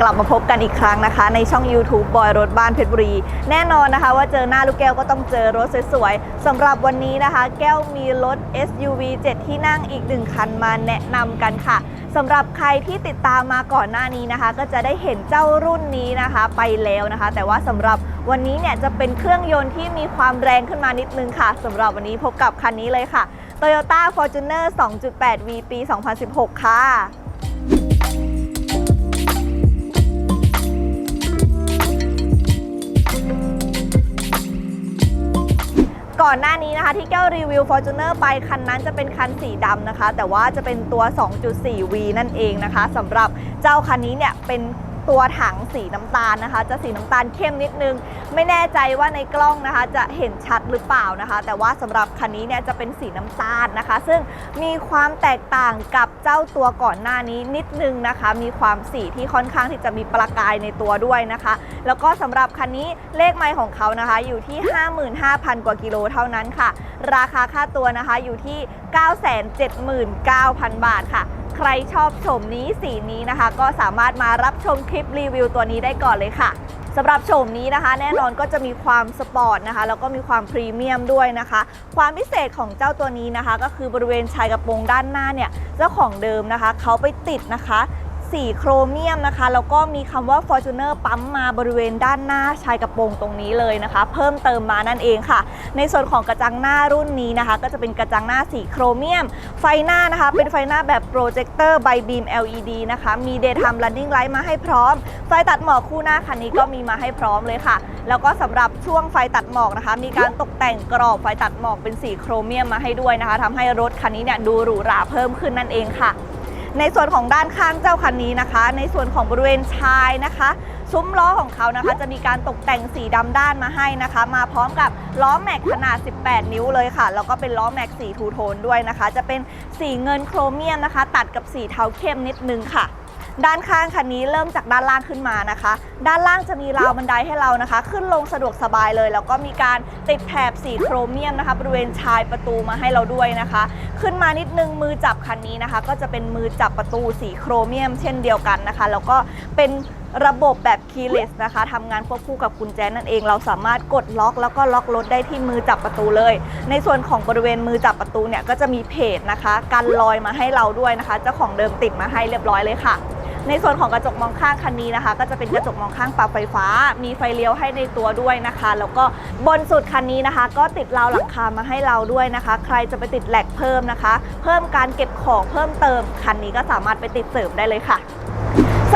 กลับมาพบกันอีกครั้งนะคะ ในช่อง YouTube บอยรถบ้านเพชรบุรี แน่นอนนะคะ ว่าเจอหน้าลูกแก้วก็ต้องเจอรถสวยๆสำหรับวันนี้นะคะ แก้วมีรถ SUV 7 ที่นั่งอีกหนึ่งคันมาแนะนำกันค่ะสำหรับใครที่ติดตามมาก่อนหน้านี้นะคะ ก็จะได้เห็นเจ้ารุ่นนี้นะคะไปแล้วนะคะ แต่ว่าสำหรับวันนี้เนี่ยจะเป็นเครื่องยนต์ที่มีความแรงขึ้นมานิดนึงค่ะสำหรับวันนี้พบกับคันนี้เลยค่ะ Toyota Fortuner 2.8V ปี 2016 ค่ะ ก่อนหน้านี้นะคะที่แก้วรีวิว Fortuner ไปคันนั้นจะเป็นคันสีดำนะคะ แต่ว่าจะเป็นตัว 2.4V นั่นเองนะคะสำหรับเจ้าคันนี้เนี่ยเป็น ตัวถังสีน้ำตาลนะคะ จะสีน้ำตาลเข้มนิดนึง ไม่แน่ใจว่าในกล้องนะคะ จะเห็นชัดหรือเปล่านะคะ แต่ว่าสำหรับคันนี้เนี่ยจะเป็นสีน้ำตาลนะคะ ซึ่งมีความแตกต่างกับเจ้าตัวก่อนหน้านี้นิดนึงนะคะ มีความสีที่ค่อนข้างที่จะมีประกายในตัวด้วยนะคะ แล้วก็สำหรับคันนี้เลขไมล์ของเขานะคะ อยู่ที่ 55,000 กว่ากิโลเท่านั้นค่ะ ราคาค่าตัวนะคะอยู่ที่ 979,000 บาทค่ะ ใครชอบชมนี้สีนี้นะคะ ก็สามารถมารับชมคลิปรีวิวตัวนี้ได้ก่อนเลยค่ะสำหรับโฉมนี้นะคะ แน่นอนก็จะมีความสปอร์ตนะคะแล้วก็มีความพรีเมียมด้วยนะคะ ความพิเศษของเจ้าตัวนี้นะคะ ก็คือบริเวณชายกระโปรงด้านหน้าเนี่ยเจ้าของเดิมนะคะเขาไปติดนะคะ สีโครเมียมนะคะ แล้วก็มีคำว่า Fortuner ปั๊มมาบริเวณด้านหน้าชายกระโปรงตรงนี้เลยนะคะ เพิ่มเติมมานั่นเองค่ะ ในส่วนของกระจังหน้ารุ่นนี้นะคะ ก็จะเป็นกระจังหน้าสีโครเมียม ไฟหน้านะคะ เป็นไฟหน้าแบบโปรเจคเตอร์ by beam LED นะคะ มี daytime running light มาให้พร้อม ไฟตัดหมอกคู่หน้าคันนี้ก็มีมาให้พร้อมเลยค่ะ แล้วก็สำหรับช่วงไฟตัดหมอกนะคะ มีการตกแต่งกรอบไฟตัดหมอกเป็นสีโครเมียมมาให้ด้วยนะคะทำให้รถคันนี้เนี่ยดูหรูหราเพิ่มขึ้นนั่นเองค่ะ ในส่วนของด้านข้างเจ้าคันนี้นะคะ ในส่วนของบริเวณชายนะคะซุ้มล้อของเขานะคะจะมีการตกแต่งสีดำด้านมาให้นะคะ มาพร้อมกับล้อแม็กขนาด 18 นิ้วเลยค่ะ แล้วก็เป็นล้อแม็กสีทูโทนด้วยนะคะ จะเป็นสีเงินโครเมียมนะคะ ตัดกับสีเทาเข้มนิดนึงค่ะ ด้านข้างคันนี้เริ่มจากด้านล่างขึ้นมานะคะ ด้านล่างจะมีราวบันไดให้เรานะคะ ขึ้นลงสะดวกสบายเลย แล้วก็มีการติดแถบสีโครเมียมนะคะ บริเวณชายประตูมาให้เราด้วยนะคะ ขึ้นมานิดนึงมือจับคันนี้นะคะ ก็จะเป็นมือจับประตูสีโครเมียม เช่นเดียวกันนะคะ แล้วก็เป็นระบบแบบ keyless นะคะทำงานควบคู่กับกุญแจนั่นเอง เราสามารถกดล็อกแล้วก็ล็อกรถได้ที่มือจับประตูเลย ในส่วนของบริเวณมือจับประตูเนี่ยก็จะมีเพจนะคะกันรอยมาให้เราด้วยนะคะ เจ้าของเดิมติดมาให้เรียบร้อยเลยค่ะ ในส่วนของกระจกมองข้างคันนี้นะคะ ก็จะเป็นกระจกมองข้างปรับไฟฟ้า มีไฟเลี้ยวให้ในตัวด้วยนะคะ แล้วก็บนสุดคันนี้นะคะ ก็ติดราวหลังคามาให้เราด้วยนะคะ ใครจะไปติดแหลกเพิ่มนะคะ เพิ่มการเก็บของเพิ่มเติมคันนี้ก็สามารถไปติดเสริมได้เลยค่ะ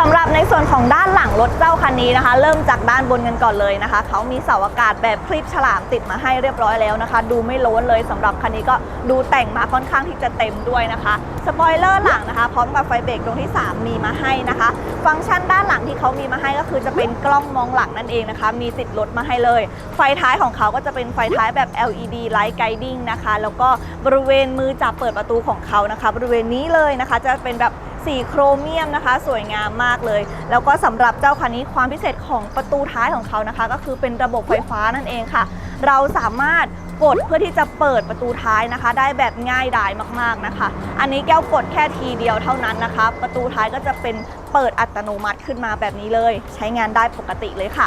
สำหรับในส่วนของด้านหลังรถเจ้าคันนี้นะคะ เริ่มจากด้านบนกันก่อนเลยนะคะ เขามีเสาอากาศแบบคลิปฉลามติดมาให้เรียบร้อยแล้วนะคะ ดูไม่ล้นเลยสำหรับคันนี้ก็ดูแต่งมาค่อนข้างที่จะเต็มด้วยนะคะสปอยเลอร์หลังนะคะ พร้อมกับไฟเบรกตรงที่ 3 มีมาให้นะคะ ฟังก์ชันด้านหลังที่เขามีมาให้ก็คือจะเป็นกล้องมองหลังนั่นเองนะคะ มีติดรถมาให้เลย ไฟท้ายของเขาก็จะเป็นไฟท้ายแบบ LED Light Guiding นะคะ แล้วก็บริเวณมือจับเปิดประตูของเขานะคะ บริเวณนี้เลยนะคะ จะเป็นแบบ สีโครเมียมนะคะ สวยงามมากเลย แล้วก็สำหรับเจ้าคันนี้ความพิเศษของประตูท้ายของเขานะคะ ก็คือเป็นระบบไฟฟ้านั่นเองค่ะ เราสามารถกดเพื่อที่จะเปิดประตูท้ายนะคะ ได้แบบง่ายดายมากๆนะคะ อันนี้แก้วกดแค่ทีเดียวเท่านั้นนะคะ ประตูท้ายก็จะเป็นเปิดอัตโนมัติขึ้นมาแบบนี้เลย ใช้งานได้ปกติเลยค่ะ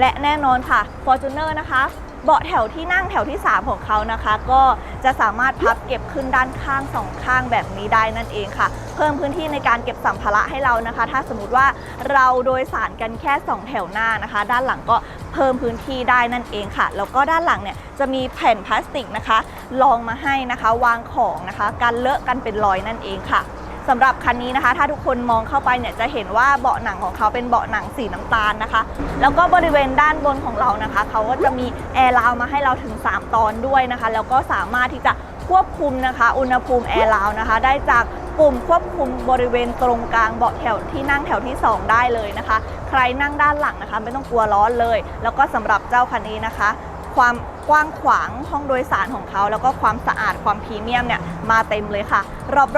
และแน่นอนค่ะ Fortuner นะคะ เบาะแถวที่นั่งแถวที่ 3 ของเขานะคะ ก็จะสามารถพับเก็บขึ้นด้านข้างสองข้างแบบนี้ได้นั่นเองค่ะ เพิ่มพื้นที่ในการเก็บสัมภาระให้เรานะคะ ถ้าสมมติว่าเราโดยสารกันแค่ 2 แถวหน้านะคะ ด้านหลังก็เพิ่มพื้นที่ได้นั่นเองค่ะ แล้วก็ด้านหลังเนี่ยจะมีแผ่นพลาสติกนะคะรองมาให้นะคะ วางของนะคะกันเลอะกันเป็นรอยนั่นเองค่ะ สำหรับคันนี้นะคะ ถ้าทุกคนมองเข้าไปเนี่ยจะเห็นว่าเบาะหนังของเขาเป็นเบาะหนังสีน้ำตาลนะคะ แล้วก็บริเวณด้านบนของเรานะคะ เขาก็จะมีแอร์ราวมาให้เราถึง 3 ตอนด้วยนะคะ แล้วก็สามารถที่จะควบคุมนะคะ อุณหภูมิแอร์ราวนะคะ ได้จากปุ่มควบคุมบริเวณตรงกลางเบาะแถวที่นั่งแถวที่ 2 ได้เลยนะคะ ใครนั่งด้านหลังนะคะ ไม่ต้องกลัวร้อนเลย แล้วก็สำหรับเจ้าคันนี้นะคะ ความกว้างขวางห้องโดยสารของเขา แล้วก็ความสะอาดความพรีเมียมเนี่ยมาเต็มเลยค่ะ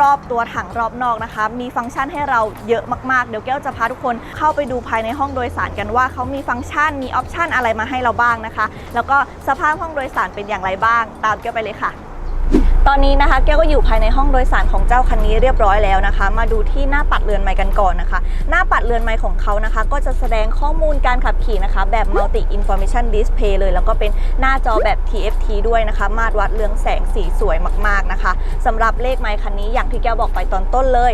รอบๆ ตัวถังรอบนอกนะคะ มีฟังก์ชันให้เราเยอะมากๆ เดี๋ยวแก้วจะพาทุกคนเข้าไปดูภายในห้องโดยสารกันว่าเขามีฟังก์ชันมีออปชันอะไรมาให้เราบ้างนะคะ แล้วก็สภาพห้องโดยสารเป็นอย่างไรบ้าง ตามแก้วไปเลยค่ะ ตอนนี้นะคะแก้วก็อยู่ภายในห้องโดยสารของเจ้าคันนี้เรียบร้อยแล้วนะคะ มาดูที่หน้าปัดเรือนไม้กันก่อนนะคะ หน้าปัดเรือนไม้ของเขานะคะ ก็จะแสดงข้อมูลการขับขี่นะคะ แบบ Multi Information Display เลย แล้วก็เป็นหน้าจอแบบ TFT ด้วยนะคะ มาตรวัดเรืองแสงสีสวยมากๆนะคะสำหรับเลขไม้คันนี้อย่างที่แก้วบอกไปตอนต้นเลย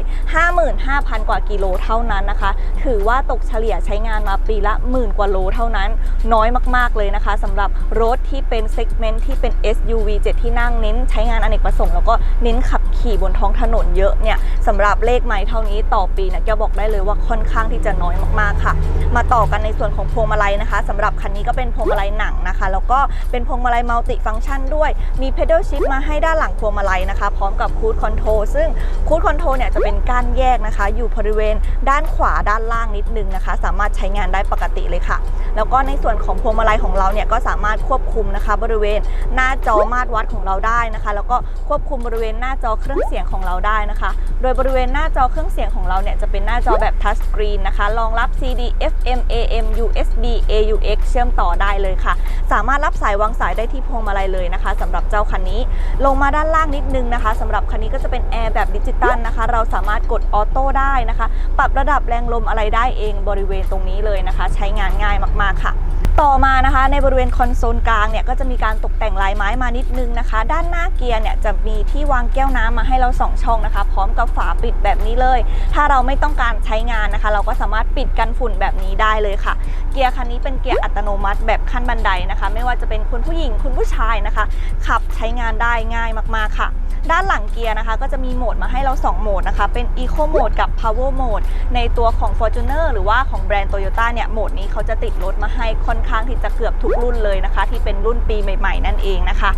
55,000 กว่ากิโลเท่านั้นนะคะ ถือว่าตกเฉลี่ยใช้งานมาปีละหมื่นกว่าโลเท่านั้น น้อยมากๆเลยนะคะสำหรับรถที่เป็นเซกเมนต์ที่เป็น SUV 7 ที่นั่งเน้นใช้งานอเนกประสงค์แล้วก็เน้นขับขี่บนท้องถนนเยอะเนี่ยสำหรับเลขไม้เท่านี้ต่อปีเนี่ยแกบอกได้เลยว่าค่อนข้างที่จะน้อยมากๆค่ะ มาต่อกันในส่วนของพวงมาลัยนะคะสำหรับคันนี้ก็เป็นพวงมาลัยหนังนะคะ แล้วก็เป็นพวงมาลัยมัลติฟังก์ชันด้วยมี pedal shift มาให้ด้านหลังพวงมาลัยนะคะ พร้อมกับคูดคอนโทรซึ่งคูดคอนโทรเนี่ยจะเป็นก้านแยกนะคะ อยู่บริเวณด้านขวาด้านล่างนิดนึงนะคะ สามารถใช้งานได้ปกติเลยค่ะ แล้วก็ในส่วนของพวงมาลัยของเราเนี่ยก็สามารถควบคุมนะคะ บริเวณหน้าจอมาตรวัดของเราได้นะคะ แล้วก็ควบคุมบริเวณหน้าจอเครื่องเสียงของเราได้นะคะ โดยบริเวณหน้าจอเครื่องเสียงของเราเนี่ยจะเป็นหน้าจอแบบทัชสกรีนนะคะรองรับ CD FM AM USB AUX เชื่อมต่อได้เลยค่ะ สามารถรับสายวางสายได้ที่พวงมาลัยเลยนะคะสำหรับเจ้าคันนี้ ลงมาด้านล่างนิดนึงนะคะสำหรับคันนี้ก็จะเป็นแอร์แบบดิจิตอลนะคะ เราสามารถกดออโต้ได้นะคะ ปรับระดับแรงลมอะไรได้เองบริเวณตรงนี้เลยนะคะ ใช้งานง่ายมากๆค่ะ ต่อมานะคะในบริเวณคอนโซลกลางเนี่ยก็จะมีการตกแต่งลายไม้มานิดนึงนะคะ ด้านหน้าเกียร์เนี่ยจะมีที่วางแก้วน้ำมาให้เราสองช่องนะคะ พร้อมกับฝาปิดแบบนี้เลย ถ้าเราไม่ต้องการใช้งานนะคะ เราก็สามารถปิดกันฝุ่นแบบนี้ได้เลยค่ะ เกียร์คันนี้เป็นเกียร์อัตโนมัติแบบขั้นบันไดนะคะ ไม่ว่าจะเป็นคุณผู้หญิงคุณผู้ชายนะคะ ขับใช้งานได้ง่ายมากๆค่ะ ด้านหลังเกียร์นะคะ ก็จะมีโหมดมาให้เรา 2 โหมดนะคะ เป็น Eco Mode กับ Power Mode ในตัวของ Fortuner หรือว่าของแบรนด์ Toyota เนี่ยโหมดนี้เขาจะติดรถมาให้ค่อนข้างที่จะเกือบทุกรุ่นเลยนะคะ ที่เป็นรุ่นปีใหม่ ๆ นั่นเองนะคะ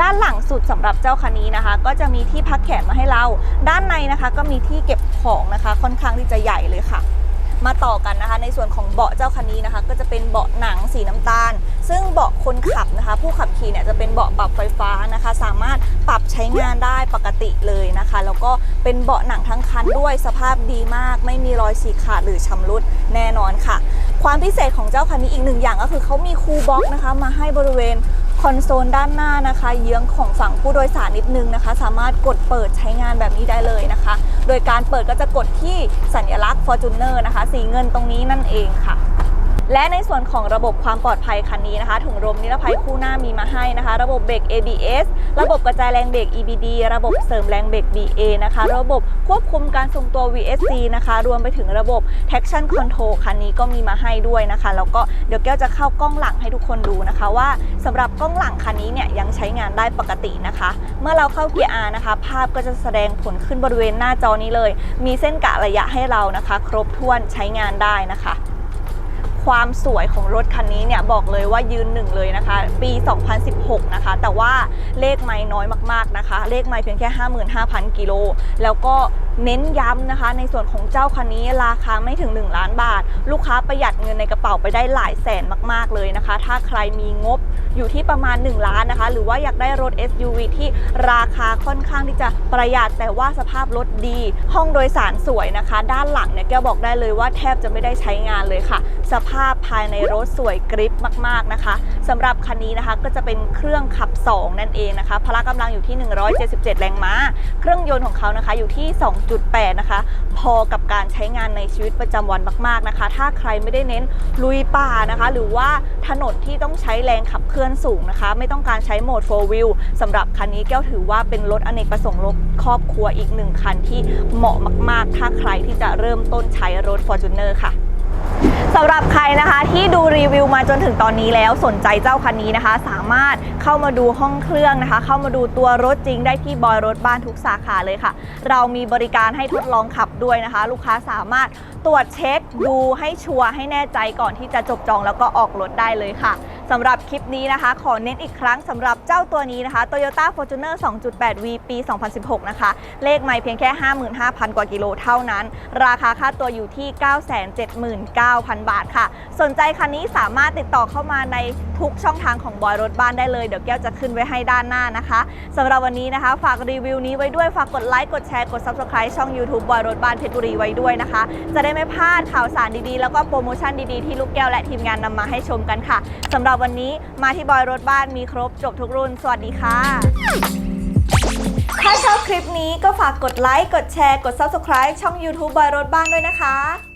ด้านหลังสุดสำหรับเจ้าคันนี้นะคะ ก็จะมีที่พักแขนมาให้เรา ด้านในนะคะก็มีที่เก็บของนะคะ ค่อนข้างที่จะใหญ่เลยค่ะมาต่อกันนะคะ ในส่วนของเบาะเจ้าคันนี้นะคะ ก็จะเป็นเบาะหนังสีน้ำตาล ซึ่งเบาะคนขับนะคะ ผู้ขับขี่เนี่ยจะเป็นเบาะปรับไฟฟ้านะคะ สามารถปรับใช้งานได้ปกติเลยนะคะ แล้วก็เป็นเบาะหนังทั้งคันด้วยสภาพดีมาก ไม่มีรอยฉีกขาดหรือชำรุดแน่นอนค่ะ ความพิเศษของเจ้าคันนี้อีกหนึ่งอย่างก็คือเขามีคูลบ็อกนะคะ มาให้บริเวณคอนโซลด้านหน้านะคะ เยื้องของฝั่งผู้โดยสารนิดนึงนะคะ สามารถกดเปิดใช้งานแบบนี้ได้เลยนะคะ โดยการเปิดก็จะกดที่สัญลักษณ์ Fortuner นะคะ สีเงินตรงนี้นั่นเองค่ะ และในส่วนของระบบความปลอดภัยคันนี้นะคะ ถุงลมนิรภัยคู่หน้ามีมาให้นะคะ ระบบเบรก ABS ระบบกระจายแรงเบรก EBD ระบบเสริมแรงเบรก BA นะคะ ระบบควบคุมการทรงตัว VSC นะคะ รวมไปถึงระบบ traction control คันนี้ก็มีมาให้ด้วยนะคะ แล้วก็เดี๋ยวแก้วจะเข้ากล้องหลังให้ทุกคนดูนะคะ ว่าสำหรับกล้องหลังคันนี้เนี่ยยังใช้งานได้ปกตินะคะ เมื่อเราเข้าเกียร์ R นะคะ ภาพก็จะแสดงผลขึ้นบริเวณหน้าจอนี้เลย มีเส้นกะระยะให้เรานะคะ ครบถ้วนใช้งานได้นะคะ ความสวยของรถคันนี้เนี่ยบอกเลยว่ายืนหนึ่งเลยนะคะ ปี 2016 นะคะ แต่ว่าเลขไม่น้อยมากๆนะคะ เลขไม่เพียงแค่ 55,000 กิโล แล้วก็เน้นย้ำนะคะ ในส่วนของเจ้าคันนี้ราคาไม่ถึง 1 ล้านบาท ลูกค้าประหยัดเงินในกระเป๋าไปได้หลายแสนมากๆเลยนะคะ ถ้าใครมีงบอยู่ที่ประมาณ 1 ล้านนะคะ หรือว่าอยากได้รถ SUV ที่ราคาค่อนข้างที่จะประหยัดแต่ว่าสภาพรถดี ห้องโดยสารสวยนะคะ ด้านหลังเนี่ยแกบอกได้เลยว่าแทบจะไม่ได้ใช้งานเลยค่ะ สภาพภายในรถสวยกริปมากๆนะคะสำหรับคันนี้นะคะก็จะเป็นเครื่องขับ 2 นั่นเองนะคะ พละกำลังอยู่ที่ 177 แรงม้า เครื่องยนต์ของเขานะคะอยู่ที่ 2.8 นะคะ พอกับการใช้งานในชีวิตประจำวันมากๆนะคะ ถ้าใครไม่ได้เน้นลุยป่านะคะ หรือว่าถนนที่ต้องใช้แรงขับเคลื่อนสูงนะคะ ไม่ต้องการใช้โหมด 4 wheel สำหรับคันนี้แก้วถือว่าเป็นรถอเนกประสงค์รถครอบครัวอีกหนึ่งคันที่เหมาะมาก ๆ ถ้าใครที่จะเริ่มต้นใช้รถ Fortuner ค่ะ สำหรับใครนะคะที่ดูรีวิวมาจนถึงตอนนี้แล้วสนใจเจ้าคันนี้นะคะ สามารถเข้ามาดูห้องเครื่องนะคะ เข้ามาดูตัวรถจริงได้ที่บอยรถบ้านทุกสาขาเลยค่ะ เรามีบริการให้ทดลองขับด้วยนะคะ ลูกค้าสามารถตรวจเช็คดูให้ชัวร์ให้แน่ใจก่อนที่จะจบจองแล้วก็ออกรถได้เลยค่ะสำหรับคลิปนี้นะคะ ขอเน้นอีกครั้งสำหรับเจ้าตัวนี้นะคะ Toyota Fortuner 2.8V ปี 2016 นะคะ เลขไม่เพียงแค่ 55,000 กว่ากิโลเท่านั้น ราคาค่าตัวอยู่ที่ 979,000 บาทค่ะ สนใจคันนี้สามารถติดต่อเข้ามาในทุกช่องทางของบอยรถบ้านได้เลย เดี๋ยวแก้วจะขึ้นไว้ให้ด้านหน้านะคะสำหรับวันนี้นะคะ ฝากรีวิวนี้ไว้ด้วยฝากกดไลค์กดแชร์กด Subscribe ช่อง YouTube บอยรถบ้านเพชรบุรีไว้ด้วยนะคะจะได้ได้ไม่พลาดข่าวสารดีๆ แล้วก็โปรโมชั่นดีๆ ที่ลูกแก้วและทีมงานนำมาให้ชมกันค่ะสำหรับวันนี้มาที่บอยรถบ้านมีครบจบทุกรุ่น สวัสดีค่ะ ถ้าชอบคลิปนี้ก็ฝากกดไลค์ กดแชร์ กด Subscribe ช่อง YouTube บอยรถบ้านด้วยนะคะ